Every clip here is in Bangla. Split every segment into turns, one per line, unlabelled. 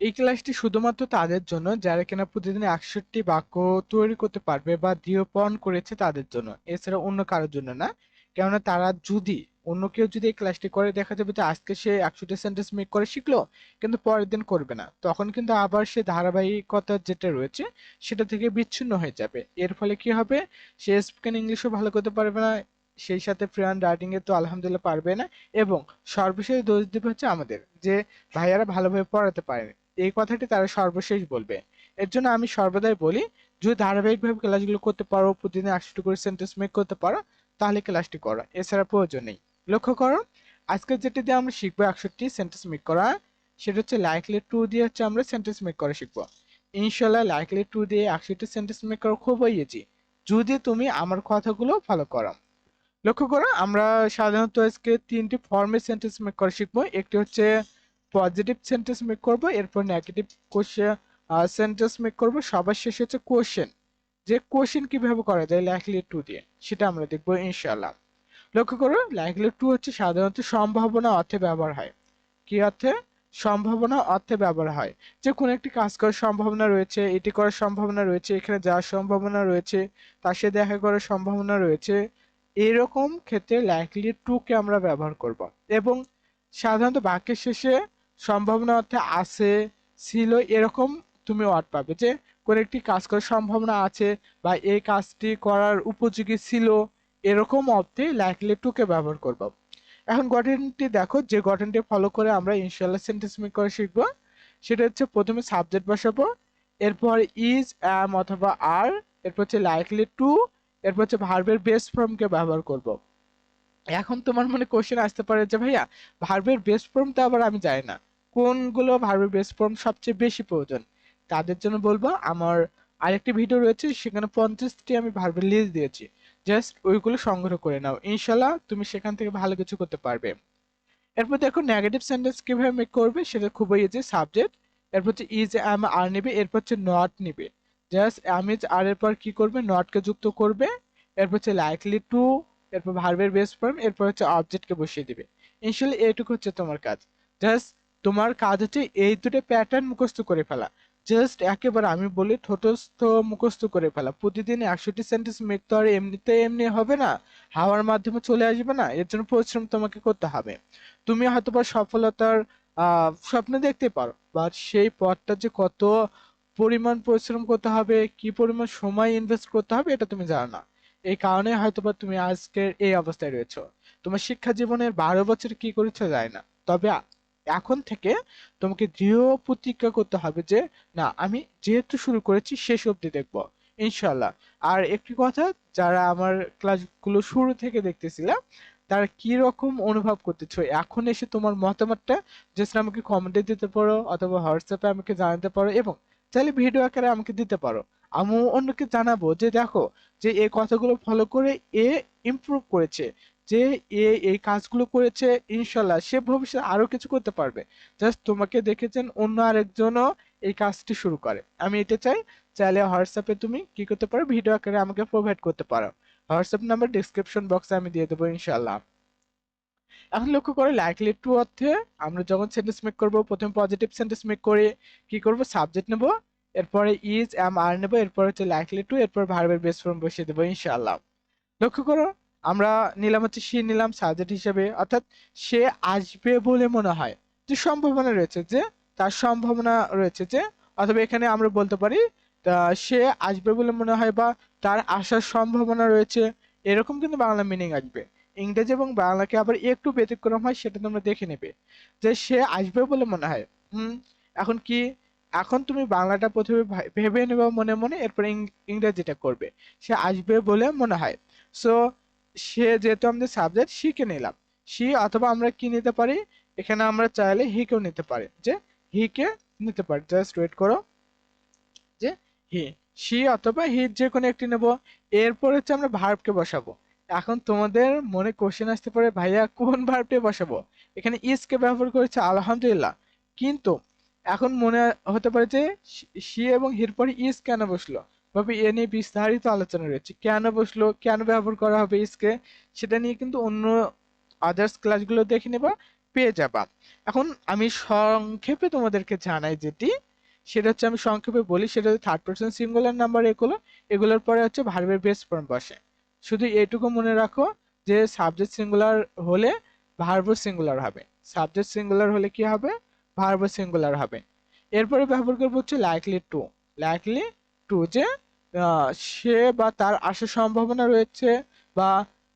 এই ক্লাসটি শুধুমাত্র তাদের জন্য, যারা কিনা প্রতিদিন একষট্টি বাক্য তৈরি করতে পারবে বা দৃঢ়পণ করেছে তাদের জন্য। এছাড়া অন্য কারোর জন্য না। কেননা তারা যদি, অন্য কেউ যদি এই ক্লাসটি করে, দেখা যাবে যে আজকে সে একশোটি সেন্টেন্স মেক করে শিখলো, কিন্তু পরের দিন করবে না। তখন কিন্তু আবার সে ধারাবাহিকতা যেটা রয়েছে, সেটা থেকে বিচ্ছিন্ন হয়ে যাবে। এর ফলে কি হবে? সে স্পোকেন ইংলিশও ভালো করতে পারবে না, সেই সাথে ফ্রি হ্যান্ড রাইটিং এ তো আলহামদুলিল্লাহ পারবে না, এবং সর্বশেষ দোষ দেবে হচ্ছে আমাদের, যে ভাইয়ারা ভালোভাবে পড়াতে পারেনি। এই কথাটি তারা সর্বশেষ বলবে। এর জন্য আমি সর্বদাই বলি, যদি ধারাবাহিকভাবে ক্লাসগুলো করতে পারো, প্রতিদিন একশোটি করে সেন্টেন্স মেক করতে পারো, তাহলে ক্লাসটি করো, এছাড়া প্রয়োজন নেই। লক্ষ্য করো, আজকে যেটি দিয়ে আমরা শিখব একষট্টি সেন্টেন্স মেক করা, সেটা হচ্ছে লাইকলি টু দিয়ে হচ্ছে আমরা সেন্টেন্স মেক করা শিখব। ইনশাল্লাহ লাইকলি টু দিয়ে একষট্টি সেন্টেন্স মেক করা খুব ইজি যদি তুমি আমার কথাগুলো ফলো করো। লক্ষ্য করো, আমরা সাধারণত আজকে তিনটি ফর্মে সেন্টেন্স মেক করা শিখব। একটি হচ্ছে পজিটিভ সেন্টেন্স মেক করব, এরপর নেগেটিভ কোশ্চেন সেন্টেন্স মেক করব। সবার শেষে হচ্ছে কোশ্চেন যে কোশ্চেন কীভাবে করা যায় লাইকলি টু দিয়ে, সেটা আমরা দেখব ইনশাল্লাহ লক্ষ্য করো লাইকলি টু হচ্ছে সাধারণত সম্ভাবনা অর্থে ব্যবহার হয়। কি অর্থে? সম্ভাবনা অর্থে ব্যবহার হয়। যে কোনো একটি কাজ করার সম্ভাবনা রয়েছে, এটি করার সম্ভাবনা রয়েছে, এখানে যাওয়ার সম্ভাবনা রয়েছে, তার সাথে দেখা করার সম্ভাবনা রয়েছে, এরকম ক্ষেত্রে লাইকলি টু কে আমরা ব্যবহার করব। এবং সাধারণত বাক্যের শেষে সম্ভাবনা অর্থে আছে, ছিল এরকম তুমি ওয়ার্ড পাবে যে, কোন একটি কাজ করার সম্ভাবনা আছে বা এই কাজটি করার উপযোগী ছিল, এরকম অর্থে লাইকলি টুকে ব্যবহার করব। এখন গঠনটি দেখো, যে গঠনটি ফলো করে আমরা ইনশাল্লাহ সেন্টেন্স মেক করে শিখব। সেটা হচ্ছে প্রথমে সাবজেক্ট বসাবো, এরপর ইজ অ্যাম অথবা আর এরপর হচ্ছে লাইকলি টু এরপর হচ্ছে ভার্বের বেস ফর্মকে ব্যবহার করব। এখন তোমার মনে কোশ্চেন আসতে পারে যে, ভাইয়া ভার্বের বেস ফর্ম তো আবার আমি জানি না। কোনগুলো ভার্বের বেস ফর্ম সবচেয়ে বেশি প্রয়োজন? তাদের জন্য বলব, আমার আরেকটি ভিডিও রয়েছে, সেখানে পঞ্চাশটি আমি ভার্বের লিস্ট দিয়েছি। জাস্ট ওইগুলো সংগ্রহ করে নাও। ইনশাল্লাহ তুমি সেখান থেকে ভালো কিছু করতে পারবে। এরপর দেখো নেগেটিভ সেন্টেন্স কীভাবে মেক করবে, সেটা খুবই ইজি সাবজেক্ট এরপর হচ্ছে ইজ অ্যাম আর নিবে। এরপর হচ্ছে নট নিবে। জাস্ট আমিজ আর এর পর কি করবে? নটকে যুক্ত করবে। এরপর হচ্ছে লাইকলি টু এরপর ভার্বের বেস ফর্ম এরপর হচ্ছে অবজেক্টকে বসিয়ে দিবে। ইনশাল্লাহ এইটুকু হচ্ছে তোমার কাজ। জাস্ট তোমার কাজ হচ্ছে এই দুটো প্যাটার্ন মুখস্থ করে ফেলা। জাস্ট একেবারে আমি বলি ঠোঁটস্থ মুখস্থ করে ফেলা। প্রতিদিন একশোটি সেন্টেন্স মেক তো আর এমনিতে এমনি হবে না। হাওয়ার মাধ্যমে চলে আসবে না। এর জন্য পরিশ্রম তোমাকে করতে হবে। তুমি হয়তো বা সফলতার স্বপ্ন দেখতে পারো বাট সেই পথটা যে কত পরিমাণ পরিশ্রম করতে হবে, কি পরিমাণ সময় ইনভেস্ট করতে হবে, এটা তুমি জানো না। এই কারণে হয়তোবা তুমি আজকের এই অবস্থায় রয়েছো। তোমার শিক্ষা জীবনের বারো বছর কি করেছ যায় না। তবে এখন থেকে তোমাকে দৃঢ় প্রতিজ্ঞা করতে হবে যে, না, আমি যেহেতু শুরু করেছি শেষ অবধি দেখব ইনশাল্লাহ আর একটি কথা, যারা আমার ক্লাসগুলো শুরু থেকে দেখতেছিলাম, তারা কি রকম অনুভব করতেছো? এখন এসে তোমার মতামতটা জাস্ট আমাকে কমেন্টে দিতে পারো, অথবা হোয়াটসঅ্যাপে আমাকে জানাতে পারো এবং চাইলে ভিডিও আকারে আমাকে দিতে পারো। আমি অন্যকে জানাব যে, দেখো, যে এই কথাগুলো ফলো করে এ ইমপ্রুভ করেছে। যে এ, এই কাজগুলো করেছে, ইনশাল্লাহ সে ভবিষ্যতে আরও কিছু করতে পারবে। জাস্ট তোমাকে দেখেছেন অন্য আরেকজনও এই কাজটি শুরু করে। আমি এটা চাই, চাইলে হোয়াটসঅ্যাপে তুমি কি করতে পারো, ভিডিও আকারে আমাকে প্রোভাইড করতে পারো। হোয়াটসঅ্যাপ নাম্বার ডিসক্রিপশন বক্সে আমি দিয়ে দেবো, ইনশাল্লাহ। এখন লক্ষ্য করে লাইকলি টু অর্থে আমরা যখন সেন্টেন্স মেক করব, প্রথমে পজিটিভ সেন্টেন্স মেক করে কি করব সাবজেক্ট নেব, এরপরে ইজ এম আর নেব, এরপর হচ্ছে লাইকলি টু এরপর ভার্বের বেস ফর্ম বসিয়ে দেবো ইনশাআল্লাহ লক্ষ্য করো আমরা নিলাম হচ্ছে, সে নিলাম সাবজেক্ট হিসেবে, অর্থাৎ সে আসবে বলে মনে হয়। যে সম্ভাবনা রয়েছে যে, তার সম্ভাবনা রয়েছে যে, অথবা এখানে আমরা বলতে পারি সে আসবে বলে মনে হয় বা তার আসার সম্ভাবনা রয়েছে, এরকম কিন্তু বাংলা মিনিং আসবে। ইংরেজি এবং বাংলাকে আবার একটু ব্যতিক্রম হয়, সেটা তোমরা দেখে নেবে। যে সে আসবে বলে মনে হয়, হুম, এখন কি, এখন তুমি বাংলাটা প্রথমে ভেবে নেবে মনে মনে, এরপর ইংরেজিটা করবে। সে আসবে বলে মনে হয়। সো সে যেহেতু আমাদের সাবজেক্ট শিখে নিলাম। সি অথবা আমরা কি নিতে পারি? এখানে আমরা চাইলে হিকেও নিতে পারি। যে হিকে নিতে পারি। জাস্ট ওয়েট করো। যে হি সি অথবা হি যে কোনো একটি নেব। এরপর হচ্ছে আমরা ভার্বকে বসাবো। এখন তোমাদের মনে কোশ্চেন আসতে পারে, ভাইয়া, কোন ভার্বটি বসাবো? এখানে ইসকে ব্যবহার করেছে, আলহামদুলিল্লাহ। কিন্তু এখন মনে হতে পারে যে সি এবং হির পরে ইস কেন বসল? ভাবে এ নিয়ে বিস্তারিত আলোচনা রয়েছে। কেন বসল, কেন ব্যবহার করা হবে ইসকে সেটা নিয়ে কিন্তু অন্য আদার্স ক্লাসগুলো দেখে নেবা, পেয়ে যাবা। এখন আমি সংক্ষেপে তোমাদেরকে জানাই যেটি, সেটা হচ্ছে আমি সংক্ষেপে বলি, সেটা হচ্ছে থার্ড পার্সন সিঙ্গুলার নাম্বার এগুলো, এগুলোর পরে হচ্ছে ভার্বের বেস ফর্ম বসে। শুধু এটুকু মনে রাখো যে সাবজেক্ট সিঙ্গুলার হলে ভার্ব সিঙ্গুলার হবে। সাবজেক্ট সিঙ্গুলার হলে কি হবে? ভার্ব সিঙ্গুলার হবে। এরপরে ব্যবহার করব হচ্ছে লাইকলি টু লাইকলি টু যে সে বা তার আসার সম্ভাবনা রয়েছে বা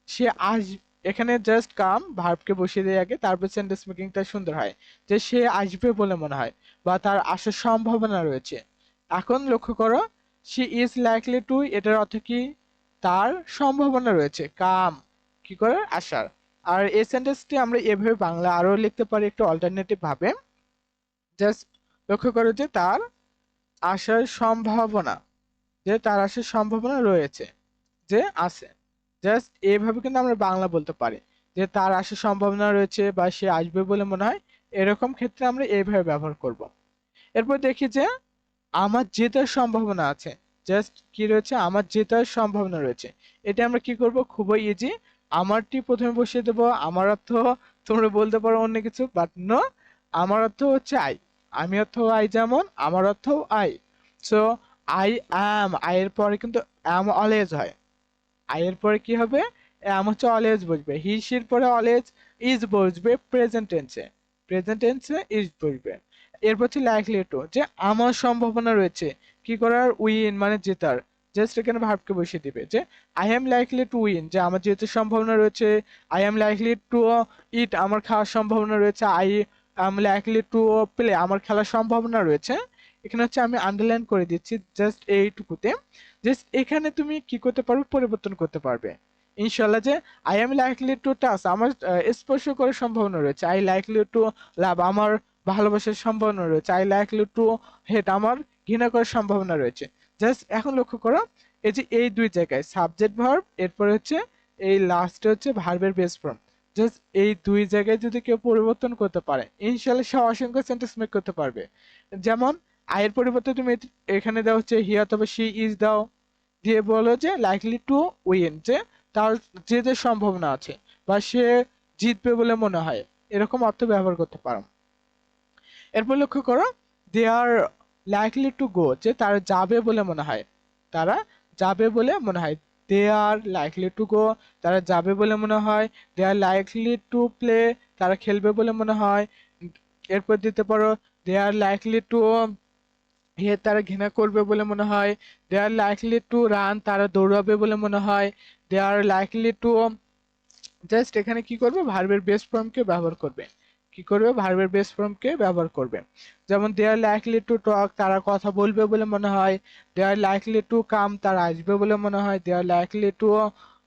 সে আস এখানে জাস্ট কাম ভার্বকে বসিয়ে দেয় আগে, তারপর সেন্টেন্স মেকিংটা সুন্দর হয়। যে সে আসবে বলে মনে হয় বা তার আসার সম্ভাবনা রয়েছে। এখন লক্ষ্য করো সি ইজ লাইকলি টু এটার অর্থ কি? তার সম্ভাবনা রয়েছে কাম কি করে? আসার। আর এই সেন্টেন্সটি আমরা এভাবে বাংলা আরও লিখতে পারি একটু অল্টারনেটিভ ভাবে। জাস্ট লক্ষ্য করো যে তার আসার সম্ভাবনা, যে তার আসার সম্ভাবনা রয়েছে, যে আছে। জাস্ট এইভাবে কিন্তু আমরা বাংলা বলতে পারি, যে তার আসার সম্ভাবনা রয়েছে বা সে আসবে বলে মনে হয়, এরকম ক্ষেত্রে আমরা এইভাবে ব্যবহার করব। এরপর দেখি যে আমার জেতার সম্ভাবনা আছে। জাস্ট কি রয়েছে? আমার জেতার সম্ভাবনা রয়েছে। এটা আমরা কি করব? খুবই ইজি আমারটি প্রথমে বসিয়ে দেবো। আমার অর্থ তোমরা বলতে পারো অন্য কিছু বাট নো আমার অর্থ হচ্ছে আই আমি অর্থ আই যেমন, আমার অর্থ I. So I am I এর পরে কিন্তু অ্যাম অলওয়েজ হয়। আই এর পরে কি হবে? অ্যাম হচ্ছে অলওয়েজ বসবে। হি শির পরে অলওয়েজ ইজ বসবে প্রেজেন্ট টেন্সে প্রেজেন্ট টেন্সে ইজ বসবে। এরপর হচ্ছে লাইকলি টু যে আমার সম্ভাবনা রয়েছে, কি করার? উইন মানে জেতার। জাস্ট এখানে ভার্বকে বসিয়ে দিবে, যে I am likely to win যে আমার যেহেতু সম্ভাবনা রয়েছে I am likely to eat আমার খাওয়ার সম্ভাবনা রয়েছে I am likely to play আমার খেলার সম্ভাবনা রয়েছে। এখানে হচ্ছে আমি আন্ডারলাইন করে দিচ্ছি জাস্ট এইটুকুতে। জাস্ট এখানে তুমি কি করতে পারবে পরিবর্তন করতে পারবে। ইনশাল্লাহ যে I am likely to touch আমার স্পর্শ করার সম্ভাবনা রয়েছে। আই লাইকলি টু লাভ, আমার ভালোবাসার সম্ভাবনা রয়েছে। আই লাইকলি টু হেট আমার ঘৃণা করার সম্ভাবনা রয়েছে। জাস্ট এখন লক্ষ্য করো, এই যে এই দুই জায়গায় সাবজেক্ট ভার্ব এরপরে হচ্ছে এই লাস্টে হচ্ছে ভার্বের বেস ফর্ম জাস্ট এই দুই জায়গায় যদি কেউ পরিবর্তন করতে পারে ইনশাল্লাহ সে অসংখ্য সেন্টেন্স মেক করতে পারবে। যেমন আয়ের পরিবর্তে তুমি এখানে দাও হচ্ছে হি অথবা সি ইজ দাও। দিয়ে বলো যে লাইকলি টু উইন যে, তার, যে যে সম্ভাবনা আছে, বা সে জিতবে বলে মনে হয়। এরকম অর্থ ব্যবহার করতে পারো। এরপর লক্ষ্য করো দে আর লাইকলি টু গো যে, তারা যাবে বলে মনে হয়। তারা যাবে বলে মনে হয়। দে আর লাইকলি টু গো তারা যাবে বলে মনে হয়। They are likely to play তারা খেলবে বলে মনে হয়। এরপর দিতে পারো দে আর লাইকলি টু হে তারা ঘৃণা করবে বলে মনে হয়। They are likely to run তারা দৌড়াবে বলে মনে হয়। They are likely to just এখানে কি করবে? ভার্বের বেস ফর্মকে ব্যবহার করবে। কি করবে? ভার্বের বেস ফর্মকে ব্যবহার করবে। যেমন দে আর লাইকলি টু টক তারা কথা বলবে বলে মনে হয়। দে আর লাইকলি টু কাম তারা আসবে বলে মনে হয়। They are likely to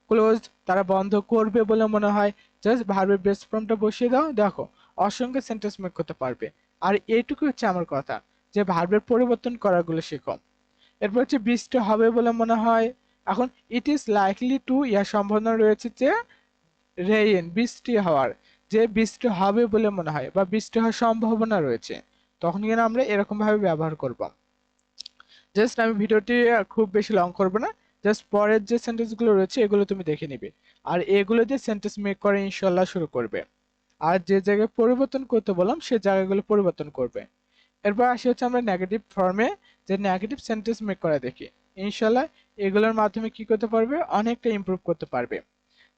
close তারা বন্ধ করবে বলে মনে হয়। জাস্ট ভার্বের বেস ফর্মটা বসিয়ে দাও। দেখো, অসংখ্য সেন্টেন্স মেক করতে পারবে। আর এইটুকু হচ্ছে আমার কথা, যে ভার্বের পরিবর্তন করাগুলো শেখো। এরপর হচ্ছে বৃষ্টি হবে বলে মনে হয়। এখন it is likely to year সম্ভাবনা রয়েছে যে রেইন বৃষ্টি হওয়ার। যে বৃষ্টি হবে বলে মনে হয় বা বৃষ্টি হওয়ার সম্ভাবনা রয়েছে, তখন কিন্তু আমরা এরকম ভাবে ব্যবহার করব। জাস্ট আমি ভিডিওটি খুব বেশি লং করব না। জাস্ট পরের যে সেন্টেন্সগুলো রয়েছে, এগুলো তুমি দেখে নিবে। আর এগুলো দিয়ে সেন্টেন্স মেক করে ইনশাল্লাহ শুরু করবে। আর যে জায়গায় পরিবর্তন করতে বললাম, সে জায়গাগুলো পরিবর্তন করবে। এরপর আসি হচ্ছে আমরা নেগেটিভ ফর্মে যে নেগেটিভ সেন্টেন্স মেক করা দেখি। ইনশাল্লাহ এগুলোর মাধ্যমে কি করতে পারবে? অনেকটা ইমপ্রুভ করতে পারবে।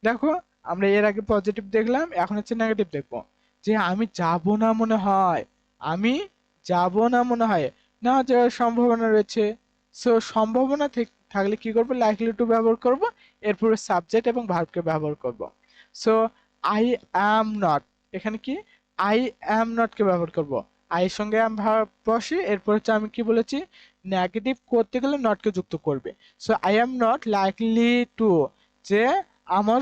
দেখো আমরা এর আগে পজিটিভ দেখলাম, এখন হচ্ছে নেগেটিভ দেখব। যে আমি যাব না মনে হয়, আমি যাব না মনে হয়। না যাওয়ার সম্ভাবনা রয়েছে। সো সম্ভাবনা থেক- থাকলে কি করব? লাইকলি টু ব্যবহার করব, এরপরে সাবজেক্ট এবং ভার্বকে ব্যবহার করব। সো আই অ্যাম নট এখানে কি? আই অ্যাম নট কে ব্যবহার করব। আই সঙ্গে অ্যাম ভার্ব বসে, এরপর হচ্ছে আমি কি বলেছি? নেগেটিভ করতে গেলে নট কে যুক্ত করবে। So I am not likely to যে আমার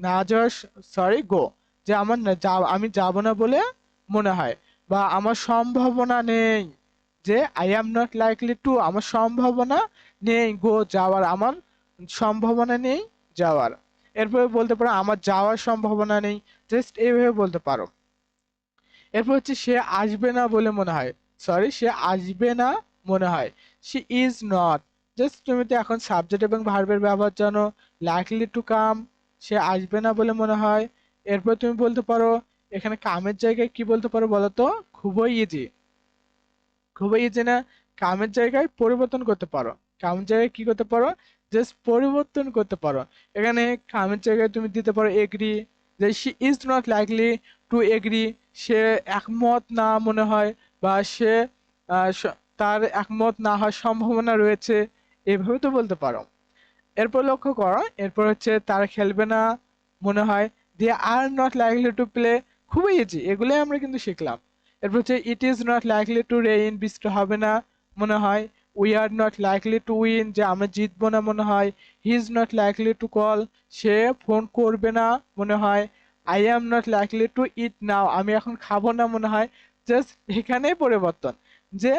না যাওয়ার সরি গো যে আমার যা- আমি যাব না বলে মনে হয়। বা আমার সম্ভাবনা নেই যে I am not likely to আমার সম্ভাবনা নেই গো যাওয়ার, আমার সম্ভাবনা নেই যাওয়ার। এরপরে বলতে পারো আমার যাওয়ার সম্ভাবনা নেই জাস্ট এইভাবে বলতে পারো। এরপর হচ্ছে সে আসবে না বলে মনে হয়। সরি সে আসবে না মনে হয়। সে ইজ নট জাস্ট তুমি তো এখন সাবজেক্ট এবং ভার্বের ব্যবহার জানো। লাইকলি টু কাম সে আসবে না বলে মনে হয়। এরপর তুমি বলতে পারো, এখানে কামের জায়গায় কি বলতে পারো বলো তো? খুবই ইজি খুবই ইজি না? কামের জায়গায় পরিবর্তন করতে পারো। কামের জায়গায় কি করতে পারো? জাস্ট পরিবর্তন করতে পারো। এখানে কামের জায়গায় তুমি দিতে পারো এগ্রি যে she is not likely to agree সে একমত না মনে হয় বা সে, তার একমত না হওয়ার সম্ভাবনা রয়েছে। এভাবে তো বলতে পারো। এরপর লক্ষ্য করো, এরপর হচ্ছে তারা খেলবে না, মনে হয়। They are not likely to play খুবই ইজি এগুলোই আমরা কিন্তু শিখলাম। এরপর হচ্ছে it is not likely to rain বৃষ্টি হবে না মনে হয়। We are not likely to win যে আমরা জিতবো না, মনে হয়। He is not likely to call say phone করবে না, মনে হয়। I am not likely to eat now আমি এখন খাব না, মনে হয়। জাস্ট এখানেই পরিবর্তন। যে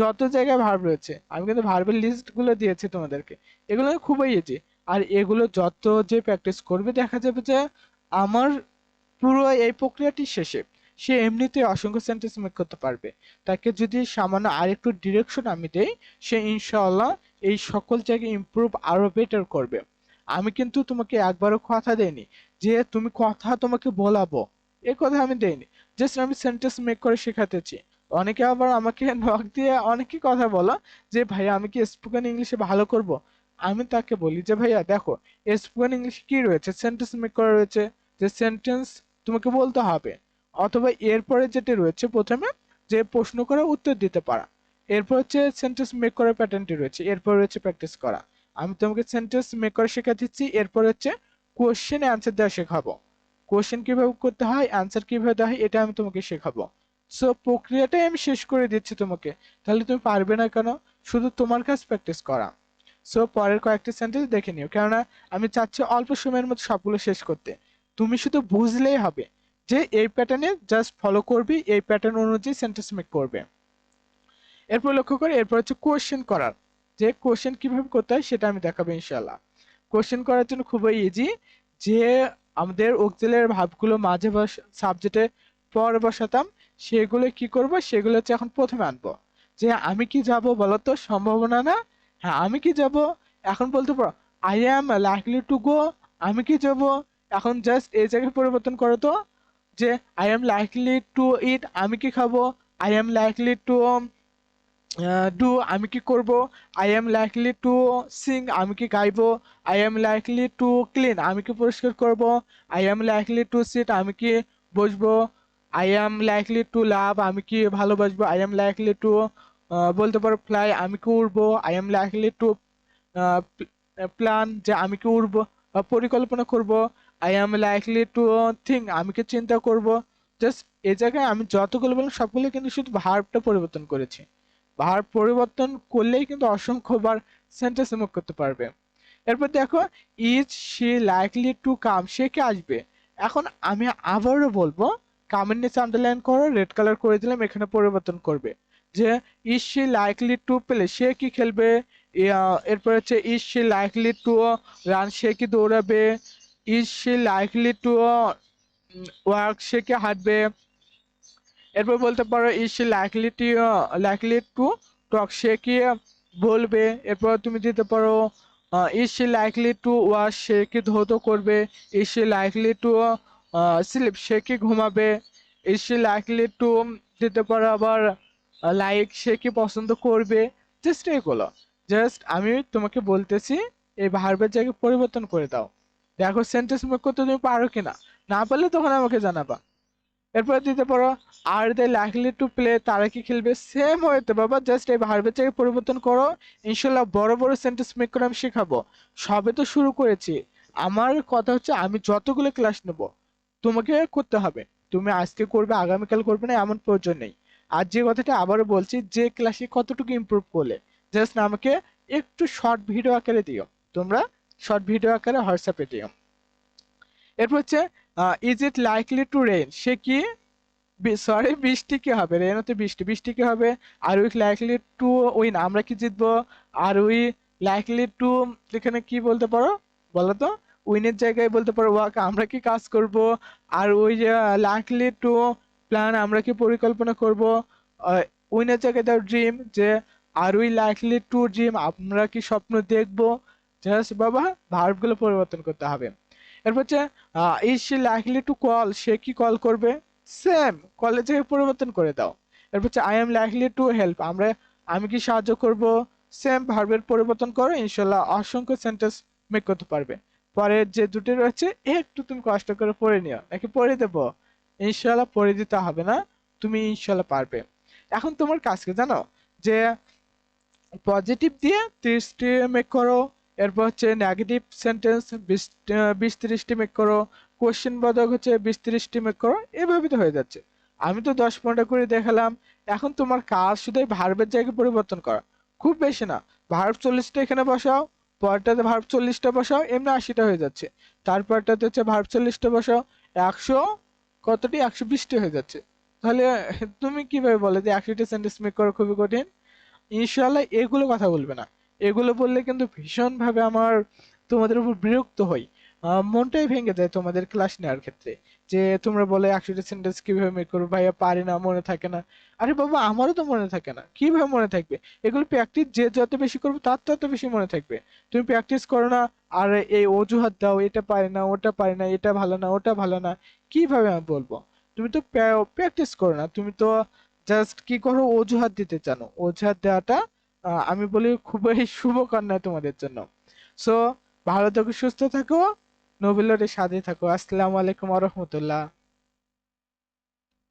যত জায়গায় ভার্ব রয়েছে, আমি কিন্তু ভার্বের লিস্টগুলো দিয়েছি তোমাদেরকে, এগুলো খুবই ইজি আর এগুলো যত যে প্র্যাকটিস করবে, দেখা যাবে যে আমার পুরো এই প্রক্রিয়াটি শেষে, সে এমনিতে অসংখ্য সেন্টেন্স মেক করতে পারবে। তাকে যদি সামান্য আরেকটু ডিরেকশন আমি দেই, সে ইনশাআল্লাহ এই সকল জায়গায় ইমপ্রুভ আরও বেটার করবে। আমি কিন্তু তোমাকে একবারও কথা দেইনি যে তুমি কথা তোমাকে বলাবো, এ কথা আমি দেইনি। জাস্ট আমি সেন্টেন্স মেক করে শেখাতেছি অনেকে আবার আমাকে নক দিয়ে অনেকে কথা বলো যে, ভাইয়া, আমি কি স্পোকেন ইংলিশে ভালো করব? আমি তাকে বলি যে, ভাইয়া, দেখো স্পোকেন ইংলিশে কি রয়েছে? সেন্টেন্স মেক করা রয়েছে। যে সেন্টেন্স তোমাকে বলতে হবে। অথবা এরপরে যেটা রয়েছে প্রথমে, যে প্রশ্ন করে উত্তর দিতে পারা। এরপর হচ্ছে সেন্টেন্স মেক করার প্যাটার্নটি রয়েছে। এরপর রয়েছে প্র্যাকটিস করা। আমি তোমাকে সেন্টেন্স মেক করে শেখা দিচ্ছি। এরপর হচ্ছে কোশ্চেন অ্যান্সার দেওয়া শেখাবো। কোশ্চেন কীভাবে করতে হয়? অ্যান্সার কীভাবে দেওয়া হয়? এটা আমি তোমাকে শেখাবো। সো প্রক্রিয়াটাই আমি শেষ করে দিচ্ছি তোমাকে। তাহলে তুমি পারবে না কেন? শুধু তোমার কাছে প্র্যাকটিস করা। সো পরের কয়েকটি সেন্টেন্স দেখে নিও। কেননা, আমি চাচ্ছি অল্প সময়ের মধ্যে সবগুলো শেষ করতে। তুমি শুধু বুঝলেই হবে যে এই প্যাটার্নে জাস্ট ফলো করবি, এই প্যাটার্ন অনুযায়ী সেন্টেন্স মেক করবে। এরপর লক্ষ্য করে, এরপর হচ্ছে কোশ্চেন করার। যে কোশ্চেন কীভাবে করতে হয় সেটা আমি দেখাবো ইনশাল্লাহ কোশ্চেন করার জন্য খুবই ইজি যে আমাদের অক্সিলের ভাবগুলো মাঝে সাবজেক্টে পর বসাতাম। সেগুলো কি করব? সেগুলো হচ্ছে এখন প্রথমে আনব। যে আমি কি যাব বলো তো সম্ভাবনা না? হ্যাঁ আমি কি যাব? এখন বলতে পারো I am likely to go আমি কি যাব? এখন জাস্ট এই জায়গায় পরিবর্তন করো তো। যে I am likely to eat আমি কি খাব? I am likely to do আমি কি করব? I am likely to sing আমি কি গাইবো? I am likely to clean আমি কি পরিষ্কার করব? I am likely to sit আমি কি বসবো? I am likely to love আমি কি ভালোবাসবো? আই এম লাইকলি টু বলতে পারো ফ্লাই আমি কি উড়বো? I am likely to plan যে আমি কি উড়বো? পরিকল্পনা করব? I am likely to think আমি কি চিন্তা করব? জাস্ট এই জায়গায় আমি যতগুলো বললাম, সবগুলো কিন্তু শুধু ভার্বটা পরিবর্তন করেছি। ভার পরিবর্তন করলেই কিন্তু অসংখ্যবার সেন্টেন্স মুখ করতে পারবে। এরপর দেখো is she likely to come সে কি আসবে? এখন আমি আবারও বলব কামের নিচে আন্ডারলাইন করো রেড কালার করে দিলাম, এখানে পরিবর্তন করবে। যে ইজ শি লাইকলি টু পেলে সে কি খেলবে? এরপর হচ্ছে is she likely to run সে কি দৌড়াবে? Is she likely to walk সে কি হাঁটবে? এরপর বলতে পারো is she likely to likely to talk সে কি বলবে? এরপর তুমি দিতে পারো is she likely to wash সে কি ধৌত করবে? Is she likely to sleep, সে কি ঘুমাবে? ইজ লাইকলি টু দিতে পারো আবার? লাইক সে কি পছন্দ করবে? জাস্ট এগুলো। জাস্ট আমি তোমাকে বলতেছি, এই ভার্বের জায়গায় পরিবর্তন করে দাও। দেখো সেন্টেন্স মেক করতে তুমি পারো কিনা? না পারলে তখন আমাকে জানাবা। এরপর দিতে পারো are they likely to play তারা কি খেলবে? সেম হইতে বাবা জাস্ট এই ভার্বের জায়গায় পরিবর্তন করো। ইনশাল্লাহ বড় বড় সেন্টেন্স মেক করে আমি শেখাবো। সবে তো শুরু করেছি। আমার কথা হচ্ছে আমি যতগুলো ক্লাস নেব তোমাকে করতে হবে। তুমি আজকে করবে, আগামীকাল করবে না, এমন প্রয়োজন নেই। আর যে কথাটা আবারও বলছি, যে ক্লাসে কতটুকু ইমপ্রুভ করলে জাস্ট আমাকে একটু শর্ট ভিডিও আকারে দিও। তোমরা শর্ট ভিডিও আকারে হোয়াটসঅ্যাপে দিও। এরপর হচ্ছে is it likely to rain সে কি? সরি বৃষ্টি কি হবে? রেন হতে বৃষ্টি। বৃষ্টি কি হবে? Are we likely to win আমরা কি জিতবো? আর উই লাইকলি টু এখানে কি বলতে পারো? বলো তো। উইনের জায়গায় বলতে পারো, ওয়াক, আমরা কি কাজ করব? আর ওই লাইকলি টু প্ল্যান আমরা কি পরিকল্পনা করব? উইনের জায়গায় দাও ড্রিম যে are we likely to dream আমরা কি স্বপ্ন দেখব? জাস্ট বাবা ভার্বগুলো পরিবর্তন করতে হবে। এরপর হচ্ছে is she likely to call সে কি কল করবে? সেম কলের জায়গায় পরিবর্তন করে দাও। এরপর হচ্ছে I am likely to help আমরা, আমি কি সাহায্য করব? সেম ভার্বের পরিবর্তন করো, ইনশাল্লাহ অসংখ্য সেন্টেন্স মেক করতে পারবে। পরের যে দুটি রয়েছে একটু তুমি কষ্ট করে পড়ে নিও। নাকি পড়ে দেবো। ইনশাল্লাহ পড়ে দিতে হবে না, তুমি ইনশাল্লাহ পারবে। এখন তোমার কাজকে জানো, যে পজিটিভ দিয়ে তিরিশটি মেক করো, এরপর হচ্ছে নেগেটিভ সেন্টেন্স বিশ তিরিশটি মেক করো কোশ্চেন বোধক হচ্ছে বিশ তিরিশটি মেক করো, এভাবে তো হয়ে যাচ্ছে। আমি তো দশ পনেরোটা করে দেখালাম, এখন তোমার কাজ শুধু ভার্বের জায়গায় পরিবর্তন করা। খুব বেশি না ভার্ব চল্লিশটা এখানে বসাও পরটাতে ভার্ব চল্লিশটা বসাও, এমনি আশিটা হয়ে যাচ্ছে। তারপরটাতে হচ্ছে ভার্ব চল্লিশটা বসাও, একশো কতটি? একশো বিশটি হয়ে যাচ্ছে। তাহলে তুমি কীভাবে বলে যে একশোটি সেন্টেন্স মেক করা খুবই কঠিন? ইনশাল্লাহ এগুলো কথা বলবে না। এগুলো বললে কিন্তু ভীষণ ভাবে আমার তোমাদের উপর বিরক্ত হই। মনটাই ভেঙে যায় তোমাদের ক্লাস নেওয়ার ক্ষেত্রে। যে তোমরা বলে একশোটি সেন্টেন্স কীভাবে মেক করব? ভাইয়া পারি না, মনে থাকে না। আরে বাবা, আমারও তো মনে থাকে না। কীভাবে মনে থাকবে? এগুলো প্র্যাকটিস যে যত বেশি করবে, তার তত বেশি মনে থাকবে। তুমি প্র্যাকটিস করো না, আর এই অজুহাত দাও, এটা পারে না, ওটা পারে না, এটা ভালো না, ওটা ভালো না। কীভাবে আমি বলব? তুমি তো প্র্যাকটিস করো না। তুমি তো জাস্ট কি করো? অজুহাত দিতে জানো। অজুহাত দেওয়াটা আমি বলি খুবই শুভকর নয় তোমাদের জন্য। সো ভালো থাকো, সুস্থ থাকো। নোবেলের সাথে থাকো। আসসালামু আলাইকুম রহমতুল্লাহ।